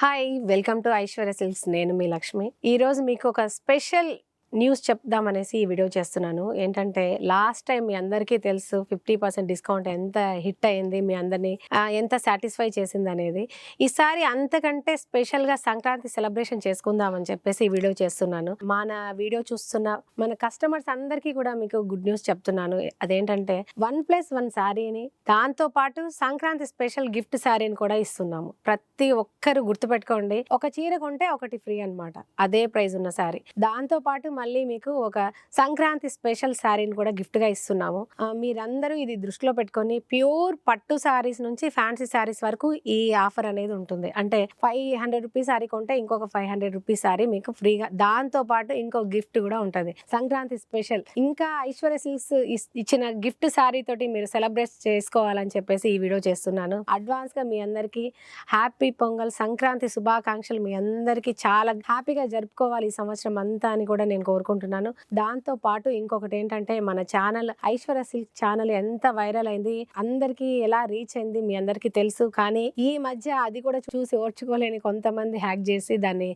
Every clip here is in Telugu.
Hi welcome to Aishwarya silks నేను మీ లక్ష్మి. ఈరోజు మీకు ఒక స్పెషల్ న్యూస్ చెప్దామనేసి ఈ వీడియో చేస్తున్నాను. ఏంటంటే లాస్ట్ టైం మీ అందరికీ తెలుసు ఫిఫ్టీ పర్సెంట్ డిస్కౌంట్ ఎంత హిట్ అయింది మీ అందరినీ ఎంత సాటిస్ఫై చేసింది అనేది. ఈసారి అంతకంటే స్పెషల్గా సంక్రాంతి సెలబ్రేషన్ చేసుకుందామని చెప్పేసి ఈ వీడియో చేస్తున్నాను. మన వీడియో చూస్తున్న మన కస్టమర్స్ అందరికీ కూడా మీకు గుడ్ న్యూస్ చెప్తున్నాను. అదేంటంటే వన్ ప్లస్ వన్ శారీని దాంతో పాటు సంక్రాంతి స్పెషల్ గిఫ్ట్ శారీని కూడా ఇస్తున్నాము. ప్రతి ఒక్కరు గుర్తుపెట్టుకోండి. ఒక చీర కొంటే ఒకటి ఫ్రీ అనమాట అదే ప్రైజ్ ఉన్న శారీ. దాంతో పాటు మళ్ళీ మీకు ఒక సంక్రాంతి స్పెషల్ శారీని కూడా గిఫ్ట్గా ఇస్తున్నాము మీరందరూ ఇది దృష్టిలో పెట్టుకొని ప్యూర్ పట్టు శారీస్ నుంచి ఫ్యాన్సీ శారీస్ వరకు ఈ ఆఫర్ అనేది ఉంటుంది. అంటే ఫైవ్ హండ్రెడ్ రూపీస్ శారీ కొంటే ఇంకొక ఫైవ్ హండ్రెడ్ రూపీస్ శారీ మీకు ఫ్రీగా దాంతో పాటు ఇంకో గిఫ్ట్ కూడా ఉంటుంది. సంక్రాంతి స్పెషల్. ఇంకా ఐశ్వర్య సిల్క్స్ ఇస్- ఇచ్చిన గిఫ్ట్ శారీ తోటి మీరు సెలబ్రేట్ చేసుకోవాలని చెప్పేసి ఈ వీడియో చేస్తున్నాను. అడ్వాన్స్గా మీ అందరికీ హ్యాపీ పొంగల్ సంక్రాంతి శుభాకాంక్షలు మీ అందరికీ చాలా హ్యాపీగా జరుపుకోవాలి ఈ సంవత్సరం అంతా అని కూడా నేను కోరుకుంటున్నాను. దాంతో పాటు ఇంకొకటి ఏంటంటే మన ఛానల్ ఐశ్వర్య సిల్క్ ఛానల్ ఎంత వైరల్ అయింది అందరికీ ఎలా రీచ్ అయింది మీ అందరికీ తెలుసు. కానీ ఈ మధ్య అది కూడా చూసి ఓర్చుకోలేని కొంతమంది హ్యాక్ చేసి దాన్ని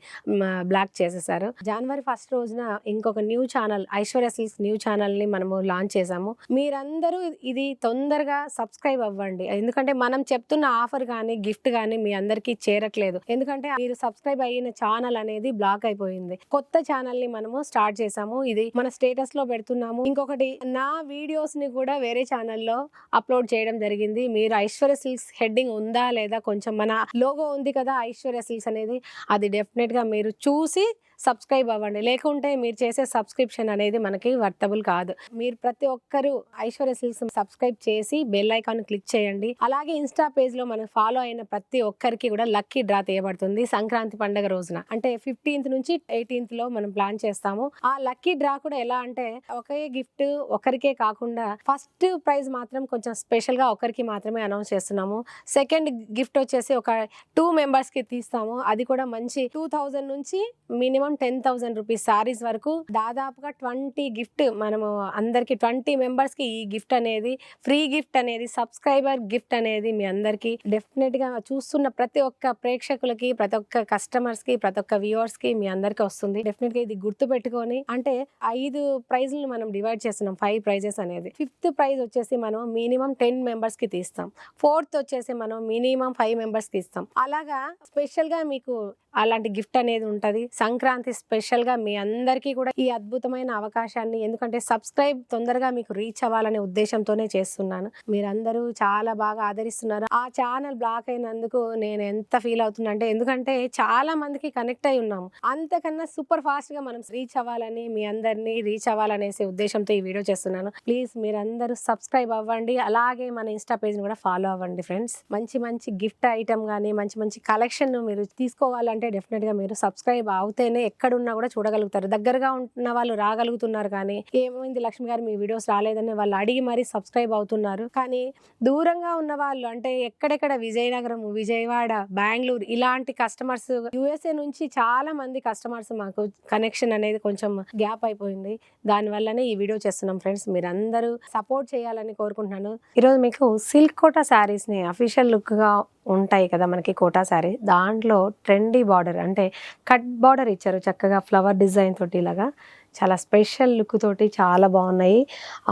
బ్లాక్ చేసేసారు. జనవరి ఫస్ట్ రోజున ఇంకొక new channel Aishwarya silks new ఛానల్ని మనము లాంచ్ చేసాము మీరందరూ ఇది తొందరగా సబ్స్క్రైబ్ అవ్వండి. ఎందుకంటే మనం చెప్తున్న ఆఫర్ కానీ గిఫ్ట్ కానీ మీ అందరికీ చేరట్లేదు. ఎందుకంటే మీరు సబ్స్క్రైబ్ అయిన ఛానల్ అనేది బ్లాక్ అయిపోయింది. కొత్త ఛానల్ని మనము స్టార్ట్ స్టార్ట్ చేసాము ఇది మన స్టేటస్లో పెడుతున్నాము. ఇంకొకటి నా వీడియోస్ని కూడా వేరే ఛానల్లో అప్లోడ్ చేయడం జరిగింది. మీరు ఐశ్వర్య సిల్క్స్ హెడ్డింగ్ ఉందా లేదా కొంచెం మన లోగో ఉంది కదా ఐశ్వర్య సిల్క్స్ అనేది అది డెఫినెట్గా మీరు చూసి సబ్స్క్రైబ్ అవ్వండి. లేకుంటే మీరు చేసే సబ్స్క్రిప్షన్ అనేది మనకి వర్తబుల్ కాదు. మీరు ప్రతి ఒక్కరు ఐశ్వర్య సిల్క్స్ సబ్స్క్రైబ్ చేసి బెల్ ఐకాన్ క్లిక్ చేయండి. అలాగే ఇన్స్టా పేజ్లో మనం ఫాలో అయిన ప్రతి ఒక్కరికి కూడా లక్కీ డ్రా తీయబడుతుంది సంక్రాంతి పండుగ రోజున. అంటే ఫిఫ్టీన్త్ నుంచి ఎయిటీన్త్లో మనం ప్లాన్ చేస్తాము. ఆ లక్కీ డ్రా కూడా ఎలా అంటే ఒకే గిఫ్ట్ ఒకరికే కాకుండా ఫస్ట్ ప్రైజ్ మాత్రం కొంచెం స్పెషల్గా ఒకరికి మాత్రమే అనౌన్స్ చేస్తున్నాము. సెకండ్ గిఫ్ట్ వచ్చేసి ఒక టూ మెంబర్స్కి తీస్తాము. అది కూడా మంచి టూ థౌజండ్ నుంచి minimum ten thousand rupees sarees వరకు. దాదాపుగా ట్వంటీ గిఫ్ట్ మనము అందరికి ట్వంటీ మెంబర్స్కి ఈ గిఫ్ట్ అనేది ఫ్రీ గిఫ్ట్ అనేది సబ్స్క్రైబర్ గిఫ్ట్ అనేది మీ అందరికి. డెఫినెట్గా చూస్తున్న ప్రతి ఒక్క ప్రేక్షకులకి ప్రతి ఒక్క కస్టమర్స్కి ప్రతి ఒక్క వ్యూవర్స్కి మీ అందరికి వస్తుంది. డెఫినెట్గా ఇది గుర్తు పెట్టుకొని అంటే ఐదు ప్రైజ్లు మనం డివైడ్ చేస్తున్నాం ఫైవ్ ప్రైజెస్ అనేది. ఫిఫ్త్ ప్రైజ్ వచ్చేసి మనం మినిమం టెన్ మెంబర్స్కి తీస్తాం. ఫోర్త్ వచ్చేసి మనం మినిమం ఫైవ్ మెంబర్స్కి ఇస్తాం. అలాగా స్పెషల్గా మీకు అలాంటి గిఫ్ట్ అనేది ఉంటుంది. సంక్రాంతి స్పెషల్గా మీ అందరికీ కూడా ఈ అద్భుతమైన అవకాశాన్ని ఎందుకంటే సబ్స్క్రైబ్ తొందరగా మీకు రీచ్ అవ్వాలనే ఉద్దేశంతోనే చేస్తున్నాను. మీరందరూ చాలా బాగా ఆదరిస్తున్నారు. ఆ ఛానల్ బ్లాక్ అయినందుకు నేను ఎంత ఫీల్ అవుతున్నా అంటే ఎందుకంటే చాలా మందికి కనెక్ట్ అయి ఉన్నాము. అంతకన్నా సూపర్ ఫాస్ట్గా మనం రీచ్ అవ్వాలని మీ అందరినీ రీచ్ అవ్వాలనేసే ఉద్దేశంతో ఈ వీడియో చేస్తున్నాను. ప్లీజ్ మీరందరూ సబ్స్క్రైబ్ అవ్వండి. అలాగే మన ఇన్స్టా పేజ్ని కూడా ఫాలో అవ్వండి ఫ్రెండ్స్. మంచి మంచి గిఫ్ట్ ఐటమ్ కానీ మంచి మంచి కలెక్షన్ మీరు తీసుకోవాలంటే అంటే డెఫినెట్గా మీరు సబ్స్క్రైబ్ అవుతేనే ఎక్కడున్నా కూడా చూడగలుగుతారు. దగ్గరగా ఉన్న వాళ్ళు రాగలుగుతున్నారు కానీ ఏమైంది లక్ష్మి గారు మీ వీడియోస్ రాలేదని వాళ్ళు అడిగి మరీ సబ్స్క్రైబ్ అవుతున్నారు. కానీ దూరంగా ఉన్న వాళ్ళు అంటే ఎక్కడెక్కడ విజయనగరం విజయవాడ బెంగళూరు ఇలాంటి కస్టమర్స్ యుఎస్ఏ నుంచి చాలా మంది కస్టమర్స్ మాకు కనెక్షన్ అనేది కొంచెం గ్యాప్ అయిపోయింది. దానివల్లనే ఈ వీడియో చేస్తున్నాం ఫ్రెండ్స్ మీరందరూ సపోర్ట్ చేయాలని కోరుకుంటున్నాను. ఈరోజు మీకు సిల్క్ కోటా శారీస్ని అఫీషియల్ లుక్గా ఉంటాయి కదా మనకి కోటా శారీ దాంట్లో ట్రెండీ బార్డర్ అంటే కట్ బార్డర్ ఇచ్చారు చక్కగా ఫ్లవర్ డిజైన్ తోటి ఇలాగా. చాలా స్పెషల్ లుక్ తోటి చాలా బాగున్నాయి.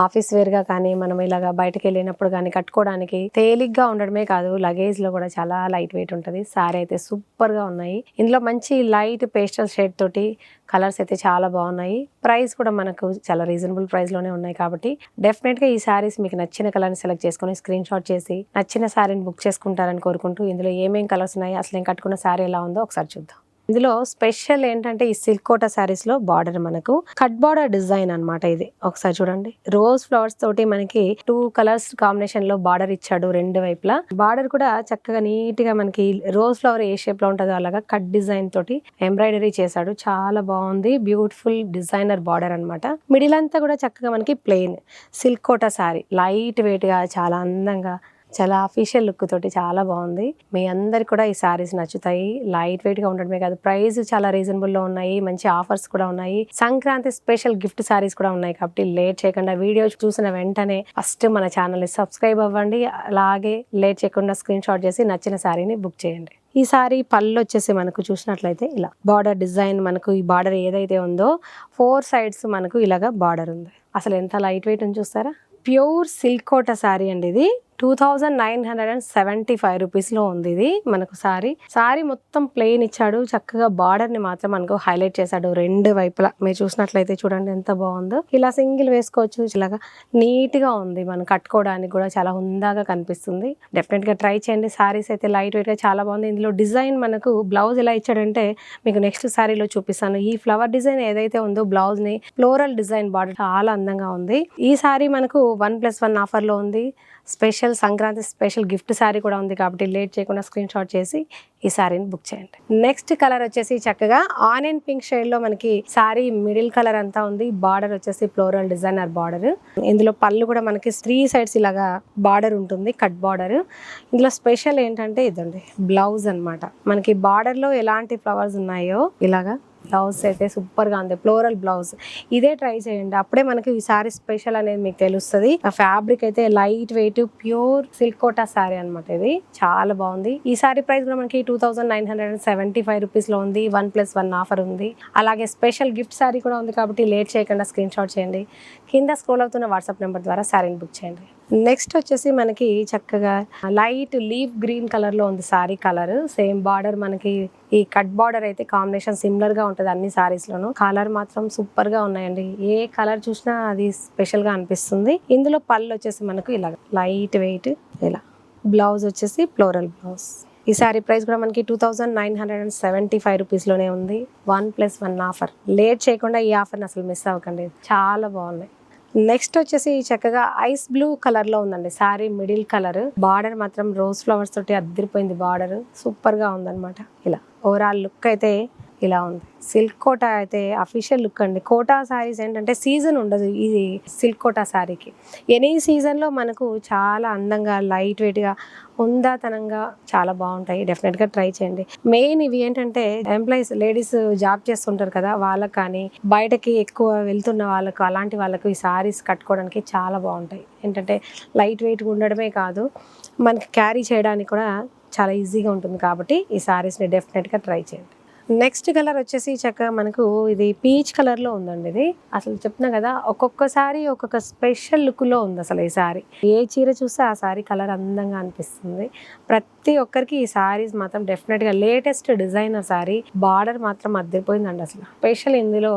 ఆఫీస్ వేర్గా కానీ మనం ఇలాగా బయటకు వెళ్ళినప్పుడు కానీ కట్టుకోవడానికి తేలిగ్గా ఉండడమే కాదు లగేజ్లో కూడా చాలా లైట్ వెయిట్ ఉంటుంది. సారీ అయితే సూపర్గా ఉన్నాయి. ఇందులో మంచి లైట్ పేస్టల్ షేడ్ తోటి కలర్స్ అయితే చాలా బాగున్నాయి. ప్రైస్ కూడా మనకు చాలా రీజనబుల్ ప్రైస్లోనే ఉన్నాయి కాబట్టి డెఫినెట్గా ఈ సారీస్ మీకు నచ్చిన కలర్ని సెలెక్ట్ చేసుకొని స్క్రీన్ షాట్ చేసి నచ్చిన సారీని బుక్ చేసుకుంటారని కోరుకుంటూ ఇందులో ఏమేం కలర్స్ ఉన్నాయి అసలు నేను కట్టుకున్న శారీ ఎలా ఉందో ఒకసారి చూద్దాం. ఇందులో స్పెషల్ ఏంటంటే ఈ సిల్క్ కోటా శారీస్లో బార్డర్ మనకు కట్ బార్డర్ డిజైన్ అన్నమాట ఇది. ఒకసారి చూడండి. రోజ్ ఫ్లవర్స్ తోటి మనకి టూ కలర్స్ కాంబినేషన్లో బార్డర్ ఇచ్చాడు రెండు వైపులా. బార్డర్ కూడా చక్కగా నీట్గా మనకి రోజ్ ఫ్లవర్ ఏ షేప్లో ఉంటుందో అలాగా కట్ డిజైన్ తోటి ఎంబ్రాయిడరీ చేశాడు. చాలా బాగుంది. బ్యూటిఫుల్ డిజైనర్ బార్డర్ అన్నమాట. మిడిల్ అంతా కూడా చక్కగా మనకి plain silk Kota saree. Light వెయిట్గా చాలా అందంగా చాలా అఫీషియల్ లుక్ తోటి చాలా బాగుంది. మీ అందరికి కూడా ఈ సారీస్ నచ్చుతాయి. లైట్ వెయిట్గా ఉండడమే కాదు ప్రైస్ చాలా రీజనబుల్లో ఉన్నాయి. మంచి ఆఫర్స్ కూడా ఉన్నాయి. సంక్రాంతి స్పెషల్ గిఫ్ట్ సారీస్ కూడా ఉన్నాయి కాబట్టి లేట్ చేయకుండా వీడియో చూసిన వెంటనే ఫస్ట్ మన ఛానల్ని సబ్స్క్రైబ్ అవ్వండి. అలాగే లేట్ చేయకుండా స్క్రీన్ షాట్ చేసి నచ్చిన సారీని బుక్ చేయండి. ఈ సారీ పళ్ళు వచ్చేసి మనకు చూసినట్లయితే ఇలా బార్డర్ డిజైన్ మనకు ఈ బార్డర్ ఏదైతే ఉందో ఫోర్ సైడ్స్ మనకు ఇలాగా బార్డర్ ఉంది. అసలు ఎంత లైట్ వెయిట్ అని చూస్తారా? ప్యూర్ సిల్క్ కోట శారీ అండి ఇది. Two thousand nine hundred and seventy five రూపీస్లో ఉంది ఇది మనకు సారీ. సారీ మొత్తం ప్లెయిన్ ఇచ్చాడు. చక్కగా బార్డర్ని మాత్రం మనకు హైలైట్ చేశాడు రెండు వైపులా. మీరు చూసినట్లయితే చూడండి ఎంత బాగుందో. ఇలా సింగిల్ వేసుకోవచ్చు. ఇలాగా నీట్గా ఉంది. మనం కట్టుకోవడానికి కూడా చాలా హుందాగా కనిపిస్తుంది. డెఫినెట్గా ట్రై చేయండి. సారీస్ అయితే లైట్ వెయిట్గా చాలా బాగుంది. ఇందులో డిజైన్ మనకు బ్లౌజ్ ఎలా ఇచ్చాడంటే మీకు నెక్స్ట్ సారీలో చూపిస్తాను. ఈ ఫ్లవర్ డిజైన్ ఏదైతే ఉందో బ్లౌజ్ని ఫ్లోరల్ డిజైన్ బార్డర్ చాలా అందంగా ఉంది. ఈ సారీ మనకు వన్ ప్లస్ వన్ ఆఫర్లో ఉంది. Special Sankranti special gift saree కూడా ఉంది కాబట్టి లేట్ చేయకుండా స్క్రీన్ షాట్ చేసి ఈ శారీని బుక్ చేయండి. నెక్స్ట్ కలర్ వచ్చేసి చక్కగా ఆనియన్ పింక్ షేడ్లో మనకి శారీ మిడిల్ కలర్ అంతా ఉంది. బార్డర్ వచ్చేసి ఫ్లోరల్ డిజైనర్ బార్డర్. ఇందులో పళ్ళు కూడా మనకి త్రీ సైడ్స్ ఇలాగా బార్డర్ ఉంటుంది కట్ బార్డర్. ఇందులో స్పెషల్ ఏంటంటే ఇదండి బ్లౌజ్ అన్నమాట. మనకి బార్డర్లో ఎలాంటి ఫ్లవర్స్ ఉన్నాయో ఇలాగా బ్లౌజ్ అయితే సూపర్గా ఉంది ఫ్లోరల్ బ్లౌజ్. ఇదే ట్రై చేయండి. అప్పుడే మనకి ఈ సారీ స్పెషల్ అనేది మీకు తెలుస్తుంది. ఆ ఫ్యాబ్రిక్ అయితే light weight pure silk Kota saree అనమాట ఇది. చాలా బాగుంది. ఈ సారీ ప్రైస్ కూడా మనకి two thousand nine hundred and seventy five రూపీస్లో ఉంది. వన్ ప్లస్ వన్ ఆఫర్ ఉంది. అలాగే స్పెషల్ గిఫ్ట్ సారీ కూడా ఉంది కాబట్టి లేట్ చేయకుండా స్క్రీన్ షాట్ చేయండి. కింద స్క్రోల్ అవుతున్న వాట్సాప్ నెంబర్ ద్వారా శారీని బుక్ చేయండి. నెక్స్ట్ వచ్చేసి మనకి చక్కగా లైట్ లీఫ్ గ్రీన్ కలర్లో ఉంది సారీ కలర్ సేమ్ బార్డర్ మనకి ఈ కట్ బార్డర్ అయితే కాంబినేషన్ సిమిలర్గా ఉంటుంది అన్ని సారీస్ లోను. కలర్ మాత్రం సూపర్గా ఉన్నాయండి. ఏ కలర్ చూసినా అది స్పెషల్గా అనిపిస్తుంది. ఇందులో పళ్ళు వచ్చేసి మనకు ఇలా లైట్ వెయిట్ ఇలా. బ్లౌజ్ వచ్చేసి ఫ్లోరల్ బ్లౌజ్ ఈ సారీ ప్రైస్ కూడా మనకి two thousand nine hundred and seventy five రూపీస్లోనే ఉంది. One plus one offer late చేయకుండా ఈ ఆఫర్ని అసలు మిస్ అవ్వకండి. చాలా బాగున్నాయి. నెక్స్ట్ వచ్చేసి చక్కగా ఐస్ బ్లూ కలర్లో ఉందండి. Saree middle colour. బార్డర్ మాత్రం రోజ్ ఫ్లవర్స్ తోటి అద్దరిపోయింది బార్డర్. సూపర్గా ఉందన్నమాట. ఇలా ఓవరాల్ లుక్ అయితే ఇలా ఉంది. సిల్క్ కోటా అయితే అఫీషియల్ లుక్ అండి. కోటా శారీస్ ఏంటంటే సీజన్ ఉండదు ఇది సిల్క్ కోటా శారీకి ఎనీ సీజన్లో మనకు చాలా అందంగా లైట్ వెయిట్గా ఉందాతనంగా చాలా బాగుంటాయి. డెఫినెట్గా ట్రై చేయండి. మెయిన్ ఇవి ఏంటంటే ఎంప్లాయీస్ లేడీస్ జాబ్ చేస్తుంటారు కదా వాళ్ళకి కానీ బయటకి ఎక్కువ వెళ్తున్న వాళ్ళకు అలాంటి వాళ్ళకు ఈ సారీస్ కట్టుకోవడానికి చాలా బాగుంటాయి. ఏంటంటే లైట్ వెయిట్గా ఉండడమే కాదు మనకి క్యారీ చేయడానికి కూడా చాలా ఈజీగా ఉంటుంది కాబట్టి ఈ సారీస్ని డెఫినెట్గా ట్రై చేయండి. నెక్స్ట్ కలర్ వచ్చేసి చక్కగా మనకు ఇది పీచ్ కలర్లో ఉందండి ఇది. అసలు చెప్తున్నా కదా ఒక్కొక్కసారి ఒక్కొక్క స్పెషల్ లుక్లో ఉంది అసలు ఈ సారీ. ఏ చీర చూస్తే ఆ సారీ కలర్ అందంగా అనిపిస్తుంది. ప్రతి ప్రతి ఒక్కరికి ఈ సారీస్ మాత్రం డెఫినెట్గా లేటెస్ట్ డిజైనర్ సారీ బార్డర్ మాత్రం అద్దరిపోయిందండి అసలు. స్పెషల్ ఇందులో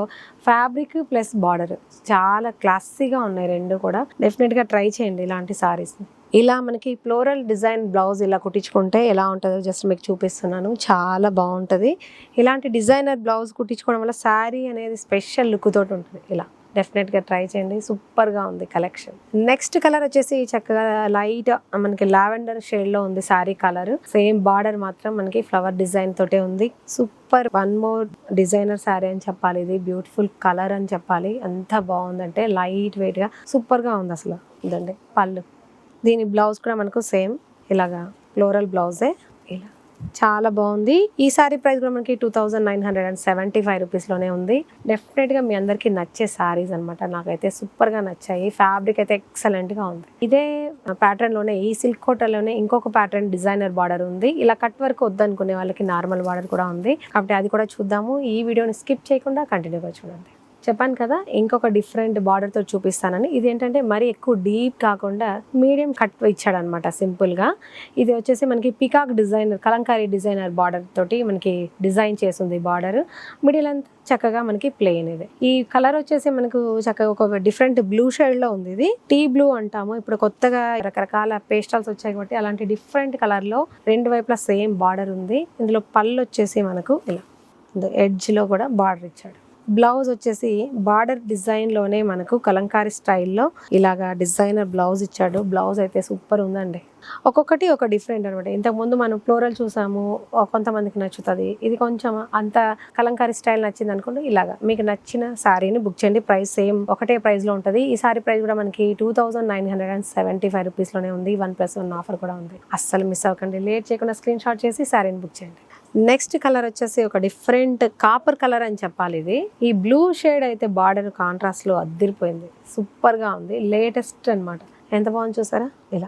ఫ్యాబ్రిక్ ప్లస్ బార్డర్ చాలా క్లాసీగా ఉన్నాయి రెండు కూడా. డెఫినెట్గా ట్రై చేయండి ఇలాంటి సారీస్ ఇలా మనకి ఫ్లోరల్ డిజైన్ బ్లౌజ్ ఇలా కుట్టించుకుంటే ఎలా ఉంటుందో జస్ట్ మీకు చూపిస్తున్నాను. చాలా బాగుంటుంది. ఇలాంటి డిజైనర్ బ్లౌజ్ కుట్టించుకోవడం వల్ల శారీ అనేది స్పెషల్ లుక్ తోటి ఉంటుంది. ఇలా. డెఫినెట్గా ట్రై చేయండి. సూపర్గా ఉంది కలెక్షన్ నెక్స్ట్ కలర్ వచ్చేసి చక్కగా లైట్ మనకి లావెండర్ షేడ్లో ఉంది శారీ కలర్ సేమ్ బార్డర్ మాత్రం మనకి ఫ్లవర్ డిజైన్ తోటే ఉంది. Super one more designer saree అని చెప్పాలి. ఇది బ్యూటిఫుల్ కలర్ అని చెప్పాలి. అంత బాగుందంటే లైట్ వెయిట్గా సూపర్గా ఉంది అసలు. ఇదండి పళ్ళు. దీని బ్లౌజ్ కూడా మనకు సేమ్ ఇలాగా ఫ్లోరల్ బ్లౌజే ఇలా. చాలా బాగుంది. ఈ సారీ ప్రైస్ కూడా మనకి two thousand nine hundred and seventy five రూపీస్లోనే ఉంది. డెఫినెట్గా మీ అందరికీ నచ్చే సారీస్ అనమాట నాకైతే సూపర్గా నచ్చాయి. ఫ్యాబ్రిక్ అయితే ఎక్సలెంట్గా ఉంది. ఇదే ప్యాటర్న్లోనే ఈ సిల్క్ కోటలోనే ఇంకొక ప్యాటర్న్ డిజైనర్ బార్డర్ ఉంది. ఇలా కట్ వర్క్ వద్దనుకునే వాళ్ళకి నార్మల్ బార్డర్ కూడా ఉంది. కాబట్టి అది కూడా చూద్దాము. ఈ వీడియోని స్కిప్ చేయకుండా కంటిన్యూగా చూడండి. చెప్పాను కదా ఇంకొక డిఫరెంట్ బార్డర్తో చూపిస్తానని. ఇది ఏంటంటే మరీ ఎక్కువ డీప్ కాకుండా మీడియం కట్ ఇచ్చాడనమాట సింపుల్గా ఇది వచ్చేసి మనకి peacock designer kalamkari designer border తోటి మనకి డిజైన్ చేసింది బార్డర్ మిడిల్ అంతా చక్కగా మనకి ప్లెయిన్ ఇది. ఈ కలర్ వచ్చేసి మనకు చక్కగా ఒక డిఫరెంట్ బ్లూ షేడ్లో ఉంది ఇది. టీ బ్లూ అంటాము. ఇప్పుడు కొత్తగా రకరకాల పేస్టల్స్ వచ్చాయి కాబట్టి అలాంటి డిఫరెంట్ కలర్లో రెండు వైపులా సేమ్ బార్డర్ ఉంది. ఇందులో పళ్ళు వచ్చేసి మనకు ఇలా. ఎడ్జ్లో కూడా బార్డర్ ఇచ్చాడు. బ్లౌజ్ వచ్చేసి బార్డర్ డిజైన్లోనే మనకు కలంకారీ స్టైల్లో ఇలాగా డిజైనర్ బ్లౌజ్ ఇచ్చాడు. బ్లౌజ్ అయితే సూపర్ ఉందండి. ఒక్కొక్కటి ఒక డిఫరెంట్ అనమాట ఇంతకుముందు మనం ఫ్లోరల్ చూసాము కొంతమందికి నచ్చుతుంది. ఇది కొంచెం అంత కలంకారీ స్టైల్ నచ్చింది అనుకోండి ఇలాగా. మీకు నచ్చిన శారీని బుక్ చేయండి. ప్రైస్ సేమ్ ఒకటే ప్రైస్లో ఉంటుంది. ఈ సారీ ప్రైస్ కూడా మనకి two thousand nine hundred and seventy five రూపీస్లోనే ఉంది. వన్ ప్లస్ వన్ ఆఫర్ కూడా ఉంది. అస్సలు మిస్ అవ్వకండి. లేట్ చేయకుండా స్క్రీన్ షాట్ చేసి శారీని బుక్ చేయండి. నెక్స్ట్ కలర్ వచ్చేసి ఒక డిఫరెంట్ కాపర్ కలర్ అని చెప్పాలి ఇది. ఈ బ్లూ షేడ్ అయితే బార్డర్ కాంట్రాస్ట్లో అద్దరిపోయింది. సూపర్గా ఉంది. లేటెస్ట్ అన్నమాట. ఎంత బాగుంది చూసారా? ఇలా.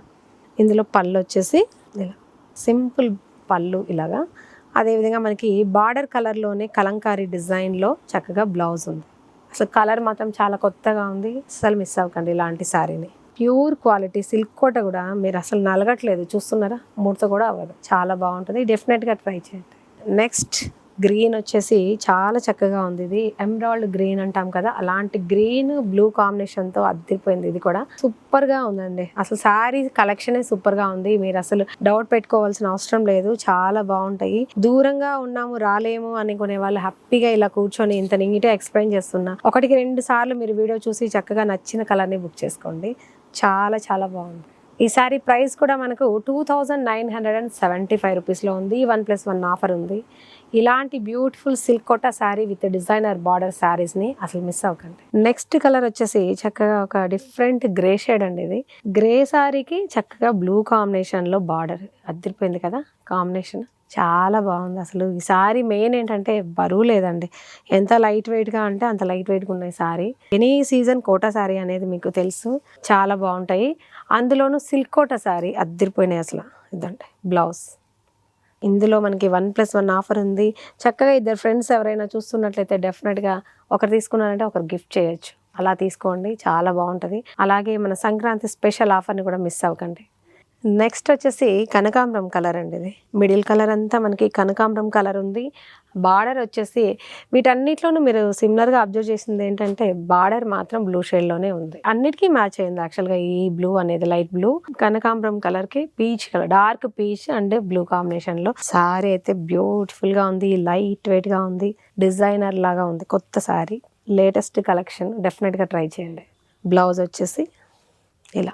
ఇందులో పళ్ళు వచ్చేసి ఇలా. సింపుల్ పళ్ళు ఇలాగా. అదేవిధంగా మనకి బార్డర్ కలర్లోనే కలంకారీ డిజైన్లో చక్కగా బ్లౌజ్ ఉంది. అసలు కలర్ మాత్రం చాలా కొత్తగా ఉంది. అసలు మిస్ అవ్వకండి ఇలాంటి శారీని. ప్యూర్ క్వాలిటీ సిల్క్ కోట కూడా మీరు అసలు నలగట్లేదు. చూస్తున్నారా? ముడత కూడా అవ్వదు. చాలా బాగుంటుంది. డెఫినెట్గా ట్రై చేయండి. నెక్స్ట్ గ్రీన్ వచ్చేసి చాలా చక్కగా ఉంది. ఇది ఎమరాల్డ్ గ్రీన్ అంటాం కదా అలాంటి గ్రీన్ బ్లూ కాంబినేషన్తో అద్దరిపోయింది ఇది కూడా. సూపర్గా ఉందండి. అసలు శారీ కలెక్షనే సూపర్గా ఉంది. మీరు అసలు డౌట్ పెట్టుకోవాల్సిన అవసరం లేదు. చాలా బాగుంటాయి. దూరంగా ఉన్నాము రాలేము అనుకునే వాళ్ళు హ్యాపీగా ఇలా కూర్చొని ఇంత నీట్గా ఎక్స్ప్లెయిన్ చేస్తున్నా. ఒకటికి రెండు సార్లు మీరు వీడియో చూసి చక్కగా నచ్చిన కలర్ని బుక్ చేసుకోండి. చాలా చాలా బాగుంది. ఈ సారీ ప్రైస్ కూడా మనకు two thousand nine hundred and seventy five రూపీస్లో ఉంది. వన్ ప్లస్ వన్ ఆఫర్ ఉంది. ఇలాంటి beautiful silk Kota sari with designer border శారీస్ని అసలు మిస్ అవ్వకండి. నెక్స్ట్ కలర్ వచ్చేసి చక్కగా ఒక డిఫరెంట్ గ్రే షేడ్ అండి ఇది. గ్రే శారీకి చక్కగా బ్లూ కాంబినేషన్లో బార్డర్ అద్దరిపోయింది కదా కాంబినేషన్. చాలా బాగుంది. అసలు ఈ సారీ మెయిన్ ఏంటంటే బరువు లేదండి. ఎంత లైట్ వెయిట్గా అంటే అంత లైట్ వెయిట్గా ఉన్నాయి sorry. Any season Kota sorry అనేది మీకు తెలుసు. చాలా బాగుంటాయి. అందులోనూ సిల్క్ కోటా సారీ అద్దరిపోయినాయి అసలు. ఇదండి బ్లౌజ్. ఇందులో మనకి వన్ ప్లస్ వన్ ఆఫర్ ఉంది. చక్కగా ఇద్దరు ఫ్రెండ్స్ ఎవరైనా చూస్తున్నట్లయితే డెఫినెట్గా ఒకరు తీసుకున్నారంటే ఒకరు గిఫ్ట్ చేయొచ్చు. అలా తీసుకోండి. చాలా బాగుంటుంది. అలాగే మన సంక్రాంతి స్పెషల్ ఆఫర్ని కూడా మిస్ అవ్వకండి. నెక్స్ట్ వచ్చేసి కనకాంబరం కలర్ అండి ఇది. మిడిల్ కలర్ అంతా మనకి కనకాంబరం కలర్ ఉంది. బార్డర్ వచ్చేసి వీటన్నిటిలోనూ మీరు సిమిలర్గా అబ్జర్వ్ చేసింది ఏంటంటే బార్డర్ మాత్రం బ్లూ షేడ్లోనే ఉంది. అన్నిటికీ మ్యాచ్ అయింది యాక్చువల్గా ఈ బ్లూ అనేది లైట్ బ్లూ కనకాంబరం కలర్కి peach colour dark peach and blue కాంబినేషన్లో సారీ అయితే బ్యూటిఫుల్గా ఉంది లైట్ వెయిట్గా ఉంది డిజైనర్ లాగా ఉంది కొత్త సారీ. లేటెస్ట్ కలెక్షన్ డెఫినెట్గా ట్రై చేయండి. బ్లౌజ్ వచ్చేసి ఇలా.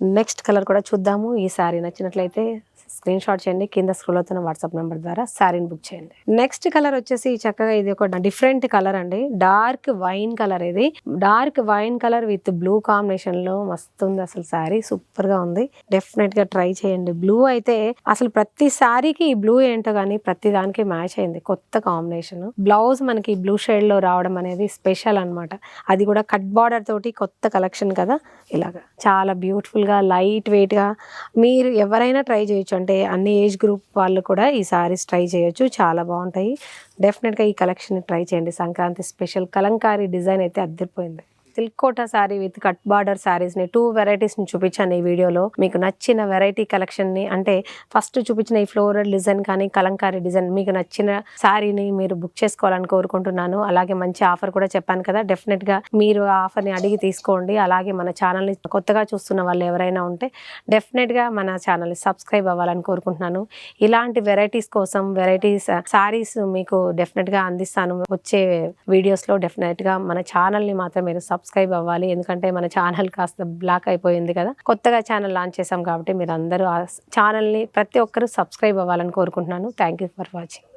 నెక్స్ట్ కలర్ కూడా చూద్దాము. ఈ శారీ నచ్చినట్లయితే స్క్రీన్ షాట్ చేయండి కింద స్క్రోల్ అవుతున్న వాట్సాప్ నెంబర్ ద్వారా శారీని బుక్ చేయండి. నెక్స్ట్ కలర్ వచ్చేసి చక్కగా ఇది ఒక డిఫరెంట్ కలర్ అండి. డార్క్ వైన్ కలర్ ఇది. Dark wine colour with blue కాంబినేషన్లో మస్తు ఉంది అసలు శారీ. సూపర్గా ఉంది. డెఫినెట్గా ట్రై చేయండి. బ్లూ అయితే అసలు ప్రతి శారీకి ఈ బ్లూ ఏంటో కానీ ప్రతి దానికి మ్యాచ్ అయింది. కొత్త కాంబినేషన్. బ్లౌజ్ మనకి బ్లూ షేడ్లో రావడం అనేది స్పెషల్ అన్నమాట. అది కూడా కట్ బార్డర్ తోటి కొత్త కలెక్షన్ కదా. ఇలాగా. చాలా బ్యూటిఫుల్గా లైట్ వెయిట్గా. మీరు ఎవరైనా ట్రై చేయొచ్చు. అంటే అన్ని ఏజ్ గ్రూప్ వాళ్ళు కూడా ఈ సారీస్ ట్రై చేయొచ్చు. చాలా బాగుంటాయి. డెఫినెట్గా ఈ కలెక్షన్ ట్రై చేయండి. సంక్రాంతి స్పెషల్ కలంకారీ డిజైన్ అయితే అద్దరిపోయింది. Silk Kota saree with cut border శారీస్ని two వెరైటీస్ని చూపించాను ఈ వీడియోలో. మీకు నచ్చిన వెరైటీ కలెక్షన్ని అంటే ఫస్ట్ చూపించిన ఈ ఫ్లోరల్ డిజైన్ కానీ కలంకారీ డిజైన్ మీకు నచ్చిన శారీని మీరు బుక్ చేసుకోవాలని కోరుకుంటున్నాను. అలాగే మంచి ఆఫర్ కూడా చెప్పాను కదా డెఫినెట్గా మీరు ఆ ఆఫర్ని అడిగి తీసుకోండి. అలాగే మన ఛానల్ని కొత్తగా చూస్తున్న వాళ్ళు ఎవరైనా ఉంటే డెఫినెట్గా మన ఛానల్ని సబ్స్క్రైబ్ అవ్వాలని కోరుకుంటున్నాను. ఇలాంటి వెరైటీస్ కోసం వెరైటీస్ శారీస్ మీకు డెఫినెట్గా అందిస్తాను. వచ్చే వీడియోస్లో డెఫినెట్గా మన ఛానల్ని మాత్రం మీరు సబ్స్క్రైబ్ సబ్స్క్రైబ్ అవ్వాలి. ఎందుకంటే మన ఛానల్ కాస్త బ్లాక్ అయిపోయింది కదా. కొత్తగా ఛానల్ లాంచ్ చేసాం కాబట్టి మీరు అందరూ ఆ ఛానల్ని ప్రతి ఒక్కరూ సబ్స్క్రైబ్ అవ్వాలని కోరుకుంటున్నాను. Thank you for watching